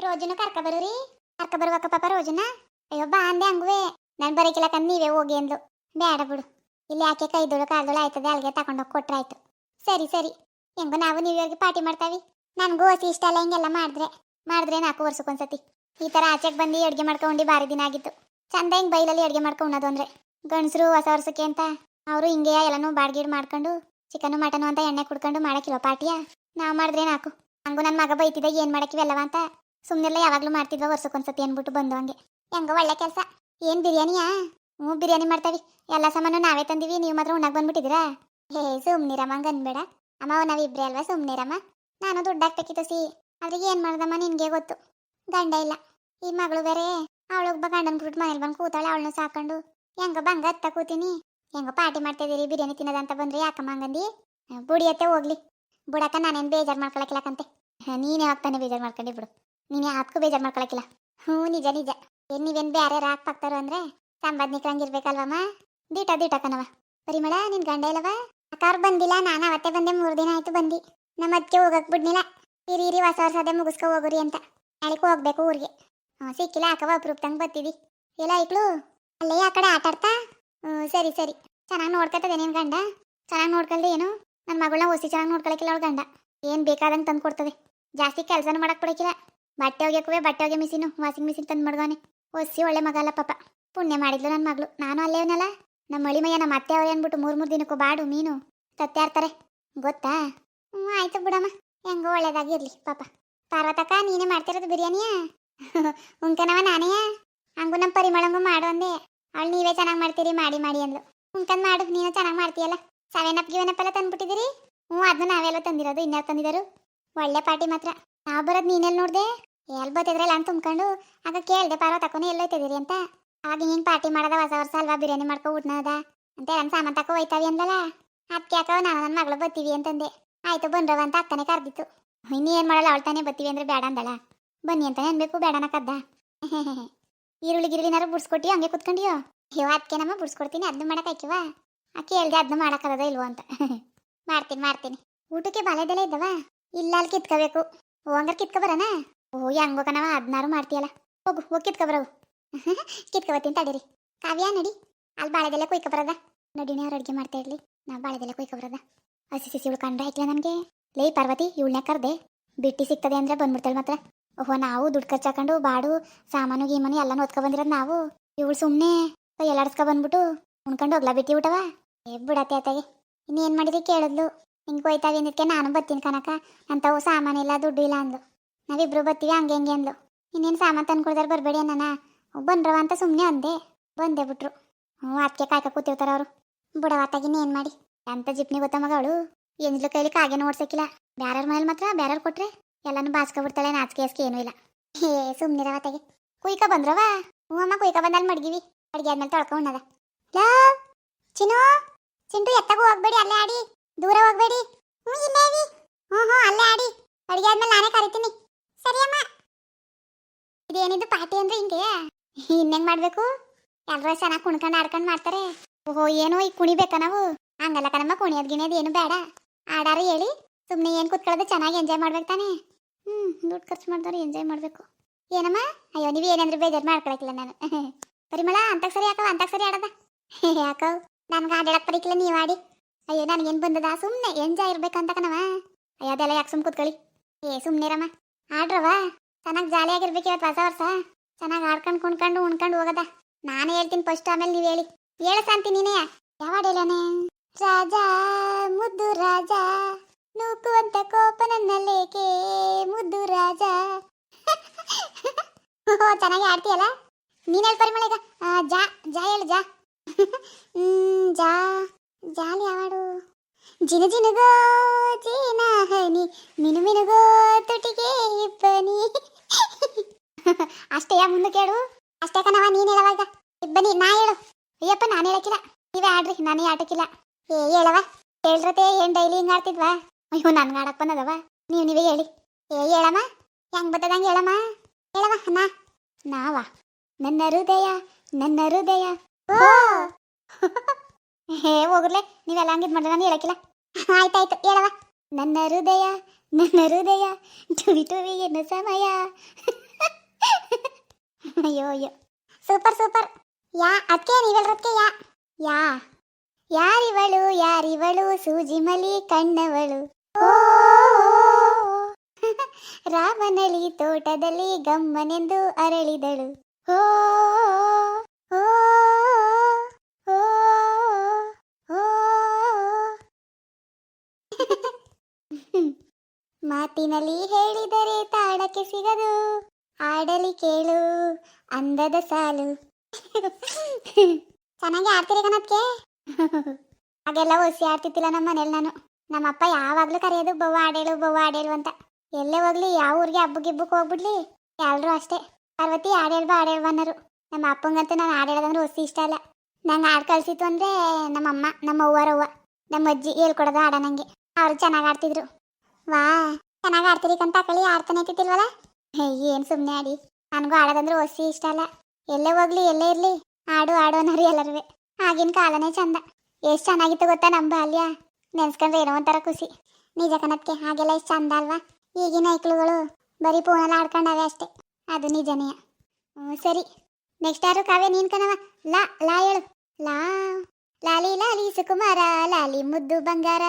ರೋಜನ ಕರ್ಕ ಬರೋರಿ? ಕರ್ಕ ಬರ್ಬೇಕ ಪಾಪ ರೋಜನ? ಅಯ್ಯೋ, ಬಾ ಅಂದೆ ಹಂಗುವೆ. ನಾನು ಕಮ್ಮಿ ನೀವೇ ಹೋಗಿ ಅಂದ್ಲು. ಬೇಡ ಬಿಡು. ಇಲ್ಲಿ ಯಾಕೆ ಕೈದೋಳು ಕಾಲ್ದೋಳು ಆಯ್ತದೆ ಅಲ್ಲಿಗೆ ತಗೊಂಡೋಗಿ ಕೊಟ್ರಾಯ್ತು ಸರಿ ಸರಿ. ಹೆಂಗೋ ನಾವು ನ್ಯೂ ಪಾರ್ಟಿ ಮಾಡ್ತಾವಿ. ನನಗೂ ಹಸಿ ಇಷ್ಟ ಅಲ್ಲ, ಹಿಂಗೆಲ್ಲ ಮಾಡಿದ್ರೆ. ಮಾಡಿದ್ರೆ ನಾಲ್ಕು ವರ್ಷಕ್ಕೊಂದ್ಸತಿ ಈ ಥರ ಆಚೆಗೆ ಬಂದು ಅಡುಗೆ ಮಾಡ್ಕೊಂಡು ಭಾರಿ ದಿನ ಆಗಿತ್ತು. ಚಂದ ಹಿಂಗೆ ಬೈಲಲ್ಲಿ ಅಡುಗೆ ಮಾಡ್ಕೊಂಡು ಅಂದ್ರೆ. ಗಂಡಸರು ಹೊಸ ವರ್ಷಕ್ಕೆ ಅಂತ. ಅವರು ಹಿಂಗೆ ಎಲ್ಲನೂ ಬಾಡ್ಗೀಡ್ ಮಾಡ್ಕೊಂಡು, ಚಿಕನ್, ಮಟನು ಅಂತ ಎಣ್ಣೆ ಕುಡ್ಕೊಂಡು ಮಾಡಕ್ಕಿಲ್ಲ ಪಾರ್ಟಿಯಾ? ನಾವು ಮಾಡಿದ್ರೆ ನಾಲ್ಕು. ಹಂಗೂ ನನ್ನ ಮಗ ಬೈತಿದ್ದೆ, ಏನು ಮಾಡಕ್ಕಿವೆಲ್ಲವ ಅಂತ. ಸುಮ್ಮನೆಲ್ಲ ಯಾವಾಗಲೂ ಮಾಡ್ತಿದ್ವ ವರ್ಷಕ್ಕೊಂದ್ಸತಿ ಅಂದ್ಬಿಟ್ಟು ಬಂದು ಹಂಗೆ ಹೆಂಗೋ ಒಳ್ಳೆ ಕೆಲಸ. ಏನ್ ಬಿರಿಯಾನಿಯಾ? ಹ್ಞೂ ಬಿರಿಯಾನಿ ಮಾಡ್ತಾವಿ. ಎಲ್ಲ ಸಾಮಾನು ನಾವೇ ತಂದಿವಿ, ನೀವು ಮಾತ್ರ ಉಣ್ಣಾಕ್ ಬಂದ್ಬಿಟ್ಟಿದ್ದೀರಾ? ಹೇ ಸುಮ್ನಿರಮ್ಮ ಹಂಗೆ ಅನ್ಬೇಡ ಅಮ್ಮ ನಾವಿಬ್ರೆ ಅಲ್ವಾ? ಸುಮ್ನಿರಮ್ಮ. ನಾನು ದುಡ್ಡು ಹಾಕ್ಬೇಕಿತ್ತು ಸಿ. ಅದ್ರಿಗೆ ಏನು ಮಾಡ್ದಮ್ಮ ನಿನಗೆ ಗೊತ್ತು. ಗಂಡ ಇಲ್ಲ. ಈ ಮಗಳು ಬೇರೆ. ಅವಳೊಬ್ಬ ಗಂಡನ್ ಬಿಟ್ಟು ಮನೇಲಿ ಬಂದು ಕೂತಾಳೆ, ಅವಳನ್ನ ಸಾಕೊಂಡು. ಹೆಂಗ ಬಂಗ ಹತ್ತ ಕೂತೀನಿ. ಹೆಂಗ ಪಾರ್ಟಿ ಮಾಡ್ತಿದ್ದೀರಿ, ಬಿರಿಯಾನಿ ತಿನ್ನೋದಂತ ಬಂದ್ರೆ, ಯಾಕಮ್ಮ ಹಂಗಂದಿ? ಬುಡಿಯತ್ತೆ ಹೋಗ್ಲಿ. ಬುಡಕ ನಾನೇನು ಬೇಜಾರು ಮಾಡ್ಕೊಳಕಿಲ್ಲಕಂತೆ ನೀನೇ ಹೋಗ್ತಾನೆ ಬೇಜಾರು ಮಾಡ್ಕೊಂಡಿ ಬಿಡು. ನೀನು ಯಾವ್ದಕ್ಕೂ ಬೇಜಾರು ಮಾಡ್ಕೊಳಕಿಲ್ಲ ಹ್ಞೂ, ನಿಜ ನಿಜ. ಏನ್ ನೀವೇನು ಬೇರೆ ರಾಕ್ ಹಾಕ್ತಾರೋ ಅಂದ್ರೆ ಸಂಬಂಧಿಕರಂಗಿರ್ಬೇಕಲ್ವಮ್ಮ ದೀಟ ದೀಟ ಕಣವ ಪರಿಮಳ, ನಿನ್ ಗಂಡ ಇಲ್ಲವ? ಅಕಾರ್ ಬಂದಿಲ್ಲ, ನಾನು ಅವತ್ತೇ ಬಂದೆ, ಮೂರು ದಿನ ಆಯ್ತು ಬಂದಿ. ನಮ್ಮ ಅದಕ್ಕೆ ಹೋಗಕ್ ಬಿಡ್ನಿಲ್ಲ. ಇರಿ ಇರಿ, ಹೊಸ ವರ್ಷದೇ ಮುಗಿಸ್ಕೊ ಹೋಗುರಿ ಅಂತ. ನಾಳೆಕ್ಕೂ ಹೋಗ್ಬೇಕು ಊರಿಗೆ. ಹ್ಞೂ, ಸಿಕ್ಕಿಲ್ಲ ಅಕ್ಕವ ಅಪ್ರೂಪ್ ತಂಗೆ ಬರ್ತೀವಿ ಎಲ್ಲ ಇಕ್ಳು ಅಲ್ಲೇ ಆ ಕಡೆ ಆಟ ಆಡ್ತಾ? ಹ್ಞೂ, ಸರಿ ಸರಿ. ಚೆನ್ನಾಗಿ ನೋಡ್ಕೊತದೆ ನಿನ್ ಗಂಡ? ಚೆನ್ನಾಗಿ ನೋಡ್ಕೊಳ್ದೆ ಏನು? ನನ್ನ ಮಗಳನ್ನ ಓಸಿ ಚೆನ್ನಾಗಿ ನೋಡ್ಕೊಳಕಿಲ್ಲ ಅವ್ಳು ಗಂಡ. ಏನು ಬೇಕಾದಂಗೆ ತಂದು ಕೊಡ್ತದೆ ಜಾಸ್ತಿ ಕೆಲಸನೂ ಮಾಡಕ್ಕೆ ಬಿಡಕಿಲ್ಲ ಬಟ್ಟೆ ಒಗ್ಯಕ್ಕೂ ಬಟ್ಟೆ ಒಗೆ ಮಿಸಿನು ವಾಷಿಂಗ್ ಮಿಷಿನ್ ತಂದು ಮಡ್ಗಾನೆ ಒಸಿ ಒಳ್ಳೆ ಮಗ ಅಲ್ಲ ಪಾಪ. ಪುಣ್ಯ ಮಾಡಿದ್ಲು ನನ್ನ ಮಗಳು. ನಾನು ಅಲ್ಲೇವನಲ್ಲ ನಮ್ಮ ಮಳಿಮಯ್ಯ, ನಮ್ಮ ಅತ್ತೆ ಅವ್ರೆ ಅಂದ್ಬಿಟ್ಟು ಮೂರು ಮೂರು ದಿನಕ್ಕೂ ಬಾಡು, ಮೀನು ತತ್ತಾರ್ತಾರೆ ಗೊತ್ತಾ? ಹ್ಞೂ ಆಯ್ತು ಬಿಡಮ್ಮ. ಹೆಂಗೋ ಒಳ್ಳೇದಾಗಿರ್ಲಿ ಪಾಪ. ಪಾರ್ವತಕ್ಕ, ನೀನೇ ಮಾಡ್ತಿರೋದು ಬಿರಿಯಾನಿಯಾ? ಉಂಕನವ ನಾನೇ ಹಂಗು ನಮ್ಮ ಪರಿಮಳಂಗು ಮಾಡು ಅಂದೆ. ಅವಳು ನೀವೇ ಚೆನ್ನಾಗಿ ಮಾಡ್ತೀರಿ, ಮಾಡಿ ಮಾಡಿ ಅಂದ್ಲು. ಉಂಕನ್ ಮಾಡು, ನೀನು ಚೆನ್ನಾಗಿ ಮಾಡ್ತೀಯಲ್ಲ. ಸೆವೆನ್ ಅಪ್ ಗಿವೆನ್ ಅಪ್ ಎಲ್ಲ ತಂದ್ಬಿಟ್ಟಿದ್ದೀರಿ? ಹ್ಞೂ ಅದನ್ನ ನಾವೆಲ್ಲ ತಂದಿರೋದು, ಇನ್ಯಾರು ತಂದಿದ್ದಾರೆ ಒಳ್ಳೆ ಪಾರ್ಟಿ ಮಾತ್ರ. ನಾವು ಬರೋದು ನೀನೆಲ್ಲಿ ನೋಡ್ದೆ? ಎಲ್ಲಿ ಬತ್ತಿದ್ರಲ್ಲ ಅಂತ ತುಂಬ್ಕೊಂಡು, ಆಗ ಕೇಳ್ದೆ ಪಾರ್ವತಕ್ಕೂ ಎಲ್ಲೋಯ್ತಿದ್ದೀರಿ ಅಂತ. ಆಗ ಹಿಂಗೆ ಪಾರ್ಟಿ ಮಾಡೋದ, ಹೊಸ ವರ್ಷ ಅಲ್ವಾ, ಬಿರಿಯಾನಿ ಮಾಡ್ಕೊ ಊಟನದ. ಅಂತ ನನ್ನ ಸಾಮಾನು ತಕೋ ಹೋಯ್ತಾವಿ ಅಂದಲ್ಲ. ಅದಕ್ಕೆ ಯಾಕೋ ನಾನು ನನ್ನ ಮಗಳು ಬತ್ತೀವಿ ಅಂತಂದೆ. ಆಯ್ತು ಬಂದ್ರವ ಅಂತ ಅಕ್ಕನೇ ಕರೆದಿತ್ತು. ಇನ್ನೂ ಏನು ಮಾಡಲ್ಲ, ಅವಳು ತಾನೇ ಬತ್ತೀವಿ ಅಂದ್ರೆ ಬೇಡ ಅಂದಳ. ಬನ್ನಿ ಅಂತಾನೆ ಅನ್ಬೇಕು ಬೇಡನ ಕದ್ದ. ಈರುಳ್ಳಿ ಗಿರುಳಿನಾರು ಬಿಡ್ಸ್ಕೊಟ್ಟಿ ಹಂಗೆ ಕುತ್ಕೊಂಡಿಯೋ? ಅಯ್ಯೋ ಅದಕ್ಕೆ ನಮ್ಮ ಬಿಡ್ಸ್ಕೊಡ್ತೀನಿ ಅದನ್ನ ಮಾಡೋಕ್ಕಾಯ್ಕಿವ ಆಯ್ಕಿವ ಆ ಕೇಳ್ದೆ ಅದನ್ನ ಮಾಡೋಕ್ಕದ ಇಲ್ವೋ ಅಂತ. ಮಾಡ್ತೀನಿ ಮಾಡ್ತೀನಿ. ಊಟಕ್ಕೆ ಬಾಳೆದೆಲೆ ಇದ್ದವ? ಇಲ್ಲ, ಅಲ್ಲಿ ಕಿತ್ಕೋಬೇಕು. ಹಂಗಾರೆ ಕಿತ್ಕೊ ಬರೋಣ ಓ ಹೆಂಗೋ ಕಣವ ಅದನ್ನಾರು ಮಾಡ್ತೀಯಲ್ಲ. ಹೋಗು ಹೋಗಿ ಕಿತ್ಕೊ ಬರವು ಕಿತ್ಕೊಬತ್ತೀನಿ ತಡೀರಿ. ಕಾವ್ಯ, ನಡಿ. ಅಲ್ಲಿ ಬಾಳೆದೆಲೆ ಕೊಯ್ಕೊ ಬರದ ನಡಿನೇ ಅವ್ರು ಅಡುಗೆ ಮಾಡ್ತಾ ಇರ್ಲಿ. ನಾ ಬಾಳೆದೆಲೆ ಕೊಯ್ಕೊ ಬರದ ಹಸಿ ಸಿಸಿ ಉಳ್ಕೊಂಡ್ರೆ ಆಯ್ತಲ್ಲ ನನಗೆ. ಲೇ ಪಾರ್ವತಿ ಇವಳನ್ನೇ ಕರ್ದೆ. ಬಿಟ್ಟಿ ಸಿಗ್ತದೆ ಅಂದ್ರೆ ಬಂದ್ಬಿಡ್ತಾಳೆ ಮಾತ್ರ. ಓಹೋ, ನಾವು ದುಡ್ಡು ಖರ್ಚು ಖರ್ಚಾಕೊಂಡು ಬಾಡು, ಸಾಮಾನು, ಗೀಮಾನು ಎಲ್ಲಾನು ಹೊತ್ಕೊ ಬಂದಿರೋದು ನಾವು. ಇವಳು ಸುಮ್ಮನೆ ಎಲ್ಲಾಡ್ಸ್ಕೊ ಬಂದ್ಬಿಟ್ಟು ಉಣ್ಕೊಂಡು ಹೋಗ್ಲಾ ಬಿಟ್ಟಿ ಊಟವ? ಏ, ಬಿಡತ್ತೆ ಆತಾಗೆ. ಇನ್ನೇನು ಮಾಡಿದ್ರಿ ಕೇಳಿದ್ಲು. ಹಿಂಗೆ ಹೋಯ್ತಾವೆ ಅಂದಿದ್ಕೆ ನಾನು ಬರ್ತೀನಿ ಕನಕ ಅಂಥವು ಸಾಮಾನಿಲ್ಲ ದುಡ್ಡು ಇಲ್ಲ ಅಂದ್ಲು. ನಾವಿಬ್ರು ಬರ್ತೀವಿ, ಹಂಗೆ ಹೆಂಗೆ ಅಂದ್ಲು. ಇನ್ನೇನು ಸಾಮಾನು ತಂದು ಕೊಡ್ದಾರೆ ಬರಬೇಡಿ ಅನ್ನ ಬಂದ್ರವ ಅಂತ ಸುಮ್ಮನೆ ಅಂದೆ. ಬಂದೆ ಬಿಟ್ರು. ಹ್ಞೂ ಅದಕ್ಕೆ ಕಾಯ್ಕ ಕೂತಿರ್ತಾರ ಅವರು. ಬುಡವಾತಾಗಿನ ಏನು ಮಾಡಿ? ಅಂತ ಜಿಪ್ನಿ ಗೊತ್ತ ಮಗಳು? ಏನಿಲ್ಲ ಕೈಲಿ ಕಾಗೆ ನೋಡ್ಸಕ್ಕಿಲ್ಲ ಬ್ಯಾರ್ಯಾರ ಮನೇಲಿ ಮಾತ್ರ ಬ್ಯಾರ್ಯಾರು ಕೊಟ್ರೆ ಎಲ್ಲಾನು ಬಾಸ್ಕೊಬಿಡ್ತಾಳೆ ನಾಚಿಕೆ ಅಸ್ಕೆ ಏನೂ ಇಲ್ಲ. ಹೇ ರವಾ ಕುಯ್ಕ ಬಂದ್ರವ ಹ್ಞೂ ಅಮ್ಮ, ಕುಯ್ಕ ಬಂದಲ್ಲಿ ಮಡಗಿವಿ. ಅಡುಗೆ ಆದ್ಮೇಲೆ ತೊಳ್ಕೊಂಡದ ಲಾ, ಚಿನ್ನು, ಚಿಂಟು ಎತ್ತಗೂ ಹೋಗ್ಬೇಡಿ, ಅಲ್ಲೇ ಆಡಿ. ದೂರ ಹೋಗ್ಬೇಡಿ. ಹ್ಞೂ ಇಲ್ಲೇ ಹ್ಞೂ ಹ್ಞೂ ಅಲ್ಲೇ ಆಡಿ. ಅಡುಗೆ ಆದ್ಮೇಲೆ ನಾನೇ ಕರಿತೀನಿ. ಸರಿ ಅಮ್ಮ ಇದೇನಿದು ಪಾರ್ಟಿ ಅಂದ್ರೆ ಹಿಂಗೆ? ಇನ್ನೇನ್ ಮಾಡ್ಬೇಕು? ಎಲ್ರೂ ಚೆನ್ನಾಗಿ ಕುಣ್ಕೊಂಡು ಆಡ್ಕೊಂಡು ಮಾಡ್ತಾರೆ. ಓಹೋ, ಏನೋ ಈಗ ಕುಣಿಬೇಕಾ ನಾವು? ಹಂಗಲ್ಲ ಕಣಮ್ಮ, ಕುಣಿಯೋದ್ ಗಿಣಿಯೋದು ಏನು ಬೇಡ. ಆಡಾರ ಹೇಳಿ ಸುಮ್ಮನೆ ಏನು ಕುತ್ಕೊಳ್ಳೋದು ಚೆನ್ನಾಗಿ ಎಂಜಾಯ್ ಮಾಡ್ಬೇಕು ತಾನೇ? ಹ್ಞೂ ದುಡ್ಡು ಖರ್ಚು ಮಾಡಿದವ್ರು ಎಂಜಾಯ್ ಮಾಡಬೇಕು. ಏನಮ್ಮ? ಅಯ್ಯೋ, ನೀವು ಏನಂದ್ರೆ ಬೇಜಾರು ಮಾಡ್ಕೊಳಕಿಲ್ಲ ನಾನು. ಪರಿಮಳ ಅಂತಕ್ ಸರಿ ಹಾಕವ ಅಂತಕ್ ಸರಿ ಆಡದ? ಯಾಕವ್? ನನ್ಗೆ ಆಡಾಡಕ್ ಬರೀಕಿಲ್ಲ, ನೀವು ಆಡಿ. ಅಯ್ಯೋ ನನಗೇನು ಬಂದದ? ಸುಮ್ಮನೆ ಎಂಜಾಯ್ ಇರ್ಬೇಕಂತ ಕಣವ ಅಯ್ಯೋ, ಅದೆಲ್ಲ ಯಾಕೆ ಸುಮ್ ಕುತ್ಕೊಳ್ಳಿ? ಏ ಸುಮ್ಮನಿರಮ್ಮ ಆಡ್ರವ? ಚೆನ್ನಾಗಿ ಜಾಲಿಯಾಗಿರ್ಬೇಕು ಇವತ್ತು ಹೊಸ ವರ್ಷ. ಚೆನ್ನಾಗಿ ಆಡ್ಕೊಂಡು ಕುಣ್ಕೊಂಡು ಉಣ್ಕೊಂಡು ಹೋಗದ. ನಾನು ಹೇಳ್ತೀನಿ ಫಸ್ಟ್ ಆಮೇಲೆ ನೀವು ಹೇಳಿ. ಹೇಳ ಶಾಂತಿ ನೀನೇ. ಯಾವ ಹೇಳನೆ ರಾಜ, ಮುದ್ದು ರಾಜ, ನೂಕುವಂತ ಕೋಪ ನನ್ನಲ್ಲೇಕೆ? ಮುದ್ದು ರಾಜ. ಚೆನ್ನಾಗಿ ಆಡ್ತೀಯಲ್ಲ? ನೀನ್ ಹೇಳಿ ಪರಿಮಳ ಈಗ. ಜಾ ಜಾ ಹೇಳು, ಜಾ. ಜಾ. ಜಾಲಿ ಯಾವಾಡು ಜಿನ ಜಿನಗೋ ಜೀನ ಹನಿ, ಮಿನು ಮಿನುಗೋ ತುಟಿಗೆ ಇಬ್ಬನಿ. ಅಷ್ಟೇ ಮುಂದೆ ಕೇಳು ಅಷ್ಟೇ ಕಣವ ನೀನು ಹೇಳವಾಗ ಇಬ್ಬನಿ, ನಾ ಹೇಳು. ಅಯ್ಯಪ್ಪ, ನಾನು ಹೇಳಕ್ಕಿಲ್ಲ ನೀವೇ ಆಡ್ರಿ, ನಾನೇ ಆಟಕ್ಕಿಲ್ಲ ಏ, ಹೇಳವ? ಹೇಳ್ರತೆ, ಏನು ಡೈಲಿ ಹಿಂಗೆ ಆಡ್ತಿದ್ವಾ? ಅಯ್ಯೋ, ನನ್ಗೆ ಆಡಕ್ ಬಂದದವ. ನೀವು ನೀವೇ ಹೇಳಿ. ಏ, ಹೇಳಮ್ಮ? ಹೆಂಗ್ ಬರ್ತದಂಗೆ ಹೇಳಮ್ಮ? ಹೇಳವ, ನಾ. ನಾವ? ನನ್ನ ಹೃದಯ ನನ್ನ ಹೃದಯ. ಓ! ಹೇ, ಹೋಗ್ರಲೆ. ನೀವೆಲ್ಲ ಹಂಗಿದ್ ಮಾಡಿದ್ರೆ ನಾನು ಹೇಳಕ್ಕಿಲ್ಲ ಆಯ್ತಾಯ್ತು ಹೇಳವ ನನ್ನ ಹೃದಯ ನನ್ನ ಹೃದಯ, ಟುವಿ ಟುವಿ ಏನು ಸಮಯ. ಅಯ್ಯೋ ಅಯ್ಯೋ. Super super. ಯಾ ಅದಕ್ಕೆ ನೀವೆಲ್ಲರದಕ್ಕೆ ಯಾ? ಯಾ. ಯಾರಿವಳು ಯಾರಿವಳು, ಸೂಜಿ ಮಲಿ ಕಣ್ಣವಳು. ರಾಮನಳಿ ತೋಟದಲ್ಲಿ ಗಮ್ಮನೆಂದು ಅರಳಿದಳು. ಓ ಓ ಮಾತಿನಲ್ಲಿ ಹೇಳಿದರೆ ತಾಳಕ್ಕೆ ಸಿಗದು. ಆಡಲಿ ಕೇಳು, ಅಂದದ ಸಾಲು. ಚೆನ್ನಾಗಿ ಆಡ್ತೀರಿ ಕಣತ್ಗೆ ಹಾಗೆಲ್ಲ ಒಸಿ ಆಡ್ತಿದ್ದಿಲ್ಲ ನಮ್ಮ ಮನೇಲಿ ನಾನು. ನಮ್ಮಪ್ಪ ಯಾವಾಗ್ಲೂ ಕರೆಯೋದು, ಬವ್ವ ಆಡೇಳು ಬವ್ವ ಆಡೇಳು ಅಂತ. ಎಲ್ಲೇ ಹೋಗ್ಲಿ, ಯಾವ ಊರಿಗೆ ಹಬ್ಬ ಗಿಬ್ಬಕ್ಕೆ ಹೋಗ್ಬಿಡ್ಲಿ? ಎಲ್ಲರೂ ಅಷ್ಟೇ. ಪಾರ್ವತಿ ಆಡೇಳ್ಬಾ ಆಡೇಳ್ಬ ಅನ್ನೋರು. ನಮ್ಮ ಅಪ್ಪಂಗಂತೂ ನಾನು ಆಡೇಳದಂದ್ರೆ ಒಸಿ ಇಷ್ಟ ಅಲ್ಲ. ನಂಗೆ ಆಡ್ ಕಳ್ಸಿತ್ತು ಅಂದ್ರೆ ನಮ್ಮಮ್ಮ ನಮ್ಮ ಅವ್ವರವ್ವ ನಮ್ಮ ಅಜ್ಜಿ ಹೇಳ್ಕೊಡೋದು ಆಡ ನಂಗೆ. ಅವರು ಚೆನ್ನಾಗಿ ಆಡ್ತಿದ್ರು. ವಾ, ಚೆನ್ನಾಗಿ ಆಡ್ತೀರಿ ಕಂತ ಕಳಿ, ಆಡ್ತಾನೆ ಇತ್ತಿಲ್ವಲ್ಲ ಏನು ಸುಮ್ಮನೆ ಆಡಿ. ನನಗೂ ಆಡೋದಂದ್ರೆ ಒಸಿ ಇಷ್ಟ ಅಲ್ಲ. ಎಲ್ಲೇ ಹೋಗ್ಲಿ, ಎಲ್ಲೇ ಇರಲಿ. ಆಡು ಆಡು ಅನ್ನೋರು ಎಲ್ಲರೂ ಆಗಿನ ಕಾಲನೇ ಚಂದ. ಎಷ್ಟು ಚೆನ್ನಾಗಿತ್ತು ಗೊತ್ತಾ ನಮ್ಮ ಬಾಲ್ಯ? ನೆನ್ಸ್ಕೊಂಡ್ರೆ ಏನೋ ಒಂಥರ ಖುಷಿ. ನಿಜ ಕಣಕ್ಕೆ ಹಾಗೆಲ್ಲ ಎಷ್ಟು ಚಂದ ಅಲ್ವಾ? ಈಗಿನ ಐಕ್ಳುಗಳು ಬರೀ ಫೋನಲ್ಲಿ ಆಡ್ಕೊಂಡವೆ ಅಷ್ಟೇ. ಅದು ನಿಜನೇ. ಹ್ಞೂ ಸರಿ. ನೆಕ್ಸ್ಟ್ ಯಾರು? ಕಾವ್ಯ, ನೀನ್ ಕಣವ ಲಾ ಲಾ ಹೇಳು. ಲಾ. ಲಾಲಿ ಲಾಲಿ ಸುಕುಮಾರ, ಲಾಲಿ ಮುದ್ದು ಬಂಗಾರ.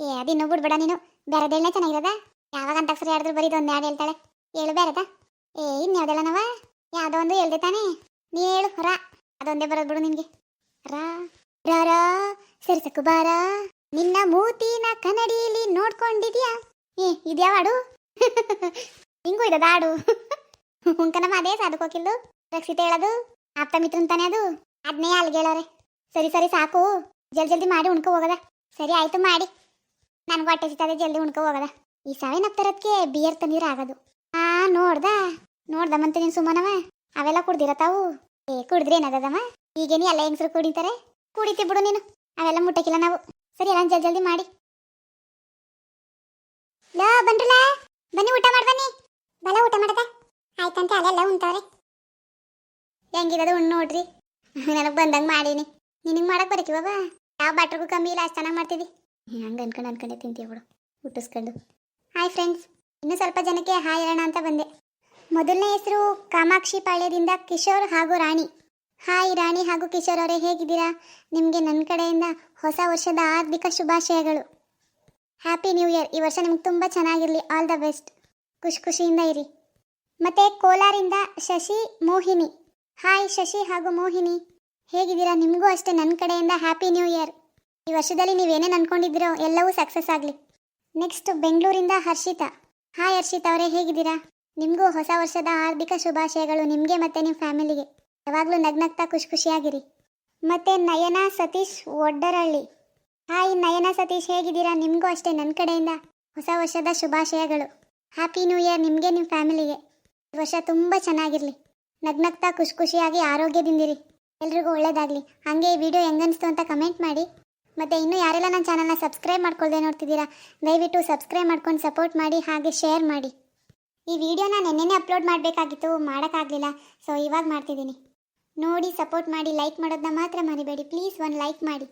ಏ, ಅದಿನ್ನು ಬಿಡ್ಬೇಡ ನೀನು. ಬೇರೆದೇಳ್ನೇ ಚೆನ್ನಾಗಿರದ? ಯಾವಾಗ ಅಂತ ಸರಿ ಆಡಿದ್ರು ಬರೀ ಇದೊಂದು ಎರಡು ಹೇಳ್ತಾಳೆ. ಹೇಳು ಬೇರೆದ. ಏ ಇನ್ನು ನವ? ಯಾವುದೋ ಒಂದು ಹೇಳ್ದೆ ತಾನೇ. ನೀ ಹೇಳು, ರಾ. ಅದೊಂದೇ ಬರೋದು ಬಿಡು ನಿನಗೆ. ರಾ ರಾ ರಾ. ಸರಿಸಕು ಬಾರ ನಿನ್ನ ಮೂತಿನ ಕನ್ನಡಿಯಲ್ಲಿ ನೋಡ್ಕೊಂಡಿದ್ಯಾ? ಏ ಇದ್ಯಾವ ಹಾಡು ಹಿಂಗೂ ಇದದ ಹಾಡು ಹುಂಕನಮ್ಮ ಅದೇ ಸಾಧಕೋಕಿಲ್ದು ರಕ್ಷಿತ ಹೇಳೋದು. ಆಪ್ತ ಮಿತ್ರನ್ ತಾನೇ ಅದು. ಅದನ್ನೇ ಅಲ್ಲಿಗೆ ಹೇಳೋರೆ. ಸರಿ ಸರಿ, ಸಾಕು. ಜಲ್ದಿ ಜಲ್ದಿ ಮಾಡಿ ಉಣ್ಕೊ ಹೋಗದ. ಸರಿ, ಆಯ್ತು, ಮಾಡಿ. ನನ್ಗೂ ಹೊಟ್ಟೆ ಸಿಗ್ತದೆ, ಜಲ್ದಿ ಉಣ್ಕೊ ಹೋಗದ. ಈ ಸಾವಿನ ಹತ್ತರಕ್ಕೆ ಬಿಯರ್ ತಂದಿರ ಆಗೋದು. ಆ, ನೋಡ್ದ? ನೋಡ್ದ ಮಂತ ನೀನು ಸುಮ್ಮನವ ಅವೆಲ್ಲ ಕುಡ್ದಿರ ತಾವು? ಏ, ಕುಡಿದ್ರೆ ಏನದಮ್ಮ ಈಗೇನಿ ಎಲ್ಲ ಹೆಂಗಸರು ಕುಡಿತಾರೆ? ಕುಡಿತಿ ಬಿಡು ನೀನು. ಅವೆಲ್ಲ ಮುಟ್ಟಕ್ಕಿಲ್ಲ ನಾವು. ಸರಿ ಎಲ್ಲ ಜಲ್ದಿ ಜಲ್ದಿ ಮಾಡಿ. ಲೋ, ಬಂದ್ರಲ್ಲ? ಬನ್ನಿ, ಊಟ ಮಾಡಿ ಬನ್ನಿ. ಬಲ, ಊಟ ಮಾಡದ. ಆಯ್ತಂತೆ, ಅಲ್ಲೆಲ್ಲ ಉಂಟವ್ರೆ ಹೆಂಗಿರೋದು ಉಣ್ಣು ನೋಡ್ರಿ. ನನಗೆ ಬಂದಂಗೆ ಮಾಡೀನಿ. ನಿನಗೆ ಮಾಡಕ್ ಬರಕಿ ಬಾಬಾ ಯಾವ ಬಾಟ್ರಿಗೂ ಕಮ್ಮಿ ಇಲ್ಲ, ಅಷ್ಟು ಚೆನ್ನಾಗಿ ಮಾಡ್ತಿದ್ದಿ ಹಂಗೆ ಅನ್ಕೊಂಡು ಅನ್ಕೊಂಡೆ ತಿಂತೀವಿ ಬಿಡು. ಹುಟ್ಟಿಸ್ಕೊಂಡು. ಹಾಯ್ ಫ್ರೆಂಡ್ಸ್ ಇನ್ನೂ ಸ್ವಲ್ಪ ಜನಕ್ಕೆ ಹಾಯ್ ಹೇಳೋಣ ಅಂತ ಬಂದೆ. ಮೊದಲನೇ ಹೆಸರು ಕಾಮಾಕ್ಷಿ ಪಾಳ್ಯದಿಂದ ಕಿಶೋರ್ ಹಾಗೂ ರಾಣಿ. ಹಾಯ್ ರಾಣಿ ಹಾಗೂ ಕಿಶೋರ್ ಅವರೇ, ಹೇಗಿದ್ದೀರಾ? ನಿಮಗೆ ನನ್ನ ಕಡೆಯಿಂದ ಹೊಸ ವರ್ಷದ ಹಾರ್ದಿಕ ಶುಭಾಶಯಗಳು. ಹ್ಯಾಪಿ ನ್ಯೂ ಇಯರ್ ಈ ವರ್ಷ ನಿಮ್ಗೆ ತುಂಬ ಚೆನ್ನಾಗಿರಲಿ. ಆಲ್ ದ ಬೆಸ್ಟ್ ಖುಷಿ ಖುಷಿಯಿಂದ ಇರಿ. ಮತ್ತು ಕೋಲಾರಿಂದ ಶಶಿ, ಮೋಹಿನಿ. ಹಾಯ್ ಶಶಿ ಹಾಗೂ ಮೋಹಿನಿ. ಹೇಗಿದ್ದೀರಾ? ನಿಮಗೂ ಅಷ್ಟೇ ನನ್ನ ಕಡೆಯಿಂದ ಹ್ಯಾಪಿ ನ್ಯೂ ಇಯರ್ ಈ ವರ್ಷದಲ್ಲಿ ನೀವೇನೇನು ಅಂದ್ಕೊಂಡಿದ್ದೀರೋ ಎಲ್ಲವೂ ಸಕ್ಸಸ್ ಆಗಲಿ. ನೆಕ್ಸ್ಟ್ ಬೆಂಗಳೂರಿಂದ ಹರ್ಷಿತಾ. ಹಾಯ್ ಹರ್ಷಿತಾ ಅವರೇ, ಹೇಗಿದ್ದೀರಾ? ನಿಮಗೂ ಹೊಸ ವರ್ಷದ ಹಾರ್ದಿಕ ಶುಭಾಶಯಗಳು ನಿಮಗೆ ಮತ್ತು ನಿಮ್ಮ ಫ್ಯಾಮಿಲಿಗೆ. ಯಾವಾಗಲೂ ನಗ್ನಗ್ತಾ ಖುಷಿ ಖುಷಿಯಾಗಿರಿ. ಮತ್ತು ನಯನ ಸತೀಶ್ ಒಡ್ಡರಳ್ಳಿ. ಹಾಯ್ ನಯನ ಸತೀಶ್, ಹೇಗಿದ್ದೀರಾ? ನಿಮಗೂ ಅಷ್ಟೇ ನನ್ನ ಕಡೆಯಿಂದ ಹೊಸ ವರ್ಷದ ಶುಭಾಶಯಗಳು. ಹ್ಯಾಪಿ ನ್ಯೂ ಇಯರ್ ನಿಮಗೆ ನಿಮ್ಮ ಫ್ಯಾಮಿಲಿಗೆ. ಈ ವರ್ಷ ತುಂಬ ಚೆನ್ನಾಗಿರಲಿ. ನಗ್ನಗ್ತಾ ಖುಷಿ ಖುಷಿಯಾಗಿ ಆರೋಗ್ಯದಿಂದಿರಿ. ಎಲ್ರಿಗೂ ಒಳ್ಳೆಯದಾಗಲಿ ಹಾಗೆ ಈ ವಿಡಿಯೋ ಹೆಂಗನಿಸ್ತು ಅಂತ ಕಮೆಂಟ್ ಮಾಡಿ. ಮತ್ತು ಇನ್ನೂ ಯಾರೆಲ್ಲ ನನ್ನ ಚಾನಲ್ನ ಸಬ್ಸ್ಕ್ರೈಬ್ ಮಾಡ್ಕೊಳ್ಳದೆ ನೋಡ್ತಿದ್ದೀರಾ, ದಯವಿಟ್ಟು ಸಬ್ಸ್ಕ್ರೈಬ್ ಮಾಡ್ಕೊಂಡು ಸಪೋರ್ಟ್ ಮಾಡಿ ಹಾಗೆ ಶೇರ್ ಮಾಡಿ. ಈ ವಿಡಿಯೋನ ನೆನ್ನೆನೇ ಅಪ್ಲೋಡ್ ಮಾಡಬೇಕಾಗಿತ್ತು, ಮಾಡೋಕ್ಕಾಗಲಿಲ್ಲ ಸೊ ಇವಾಗ ಮಾಡ್ತಿದ್ದೀನಿ. ನೋಡಿ ಸಪೋರ್ಟ್ ಮಾಡಿ ಲೈಕ್ ಮಾಡೋದನ್ನ ಮಾತ್ರ ಮರಿಬೇಡಿ ಪ್ಲೀಸ್ ಒಂದು ಲೈಕ್ ಮಾಡಿ.